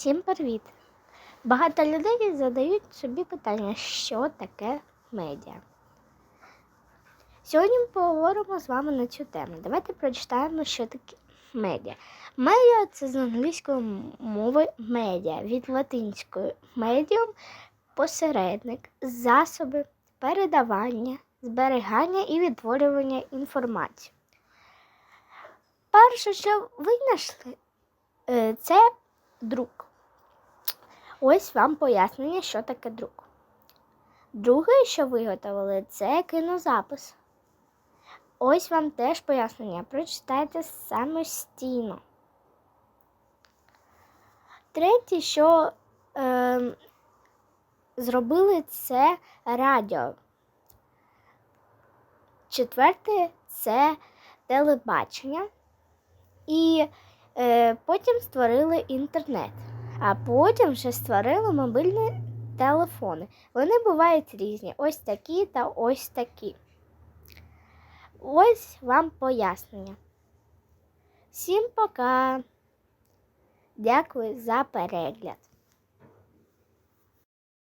Всім привіт! Багато людей задають собі питання, що таке медіа. Сьогодні ми поговоримо з вами на цю тему. Давайте прочитаємо, що таке медіа. Медіа це з англійської мови медіа, від латинської медіум посередник, засоби передавання, зберігання і відтворювання інформації. Перше, що ви знайшли, е, це друк. Ось вам пояснення, що таке друк. Друге, що виготовили, це кінозапис. Ось вам теж пояснення. Прочитайте самостійно. Третє, що е, зробили, це радіо. Четверте це телебачення. І е, потім створили інтернет. А потім ще створили мобільні телефони. Вони бувають різні. Ось такі та ось такі. Ось вам пояснення. Всім пока. Дякую за перегляд.